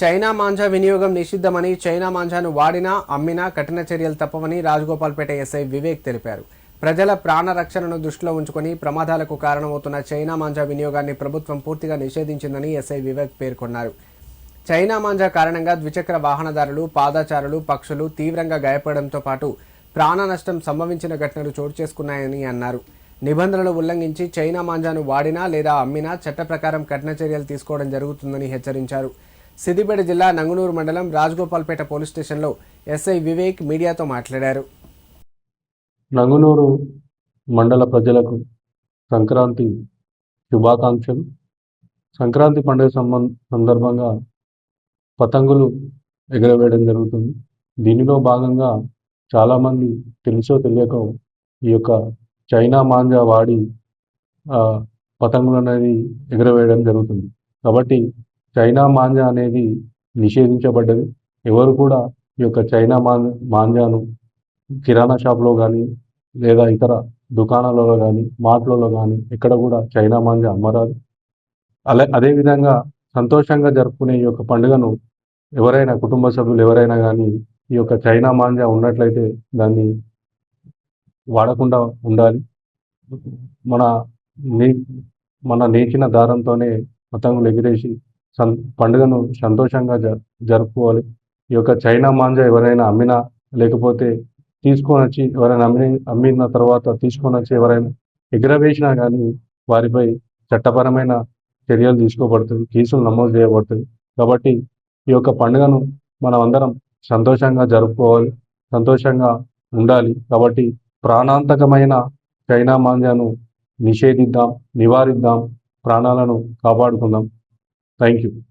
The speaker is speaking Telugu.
చైనా మాంజా వినియోగం నిషిద్ధమని చైనా మాంజాను వాడినా అమ్మినా కఠిన చర్యలు తప్పవని రాజగోపాల్పేట ఎస్ఐ వివేక్ తెలిపారు. ప్రజల ప్రాణ రక్షణను దృష్టిలో ఉంచుకొని ప్రమాదాలకు కారణమవుతున్న చైనా మాంజా వినియోగాన్ని ప్రభుత్వం పూర్తిగా నిషేధించిందని ఎస్ఐ వివేక్ పేర్కొన్నారు. చైనా మాంజా కారణంగా ద్విచక్ర వాహనదారులు పాదాచారులు పక్షులు తీవ్రంగా గాయపడడంతో పాటు ప్రాణ నష్టం సంభవించిన ఘటనలు చోటు చేసుకున్నాయని అన్నారు. నిబంధనలు ఉల్లంఘించి చైనా మాంజాను వాడినా లేదా అమ్మినా చట్ట ప్రకారం కఠిన చర్యలు తీసుకోవడం జరుగుతుందని హెచ్చరించారు. సిద్దిపేట జిల్లా నంగునూరు మండలం రాజగోపాల్పేట పోలీస్ స్టేషన్లో ఎస్ఐ వివేక్ మీడియాతో మాట్లాడారు. నంగునూరు మండల ప్రజలకు సంక్రాంతి శుభాకాంక్షలు. సంక్రాంతి పండుగ సంబంధ సందర్భంగా పతంగులు ఎగరవేయడం జరుగుతుంది. దీనిలో భాగంగా చాలామంది తెలుసో తెలియకో ఈ యొక్క చైనా మాంజా వాడి పతంగులు అనేది ఎగరవేయడం జరుగుతుంది. కాబట్టి చైనా మాంజా అనేది నిషేధించబడ్డది. ఎవరు కూడా ఈ యొక్క చైనా మాం మాంజాను కిరాణా షాప్లో కానీ లేదా ఇతర దుకాణాలలో కానీ మార్ట్లలో కానీ ఎక్కడ కూడా చైనా మాంజా అమ్మరాదు. అలా అదేవిధంగా సంతోషంగా జరుపుకునే ఈ యొక్క పండుగను ఎవరైనా కుటుంబ సభ్యులు ఎవరైనా కానీ ఈ యొక్క చైనా మాంజా ఉన్నట్లయితే దాన్ని వాడకుండా ఉండాలి. మన నే మన నేచిన దారంతోనే పతంగులు ఎగిరేసి పండుగను సంతోషంగా జ జరుపుకోవాలి. ఈ యొక్క చైనా మాంజా ఎవరైనా అమ్మినా లేకపోతే తీసుకొని వచ్చి ఎవరైనా అమ్మి అమ్మిన తర్వాత తీసుకొని వచ్చి ఎవరైనా ఎగరవేసినా కానీ వారిపై చట్టపరమైన చర్యలు తీసుకోబడుతుంది కేసులు నమోదు చేయబడుతుంది. కాబట్టి ఈ యొక్క పండుగను మనం అందరం సంతోషంగా జరుపుకోవాలి సంతోషంగా ఉండాలి. కాబట్టి ప్రాణాంతకమైన చైనా మాంజాను నిషేధిద్దాం నివారిద్దాం ప్రాణాలను కాపాడుకుందాం. Thank you.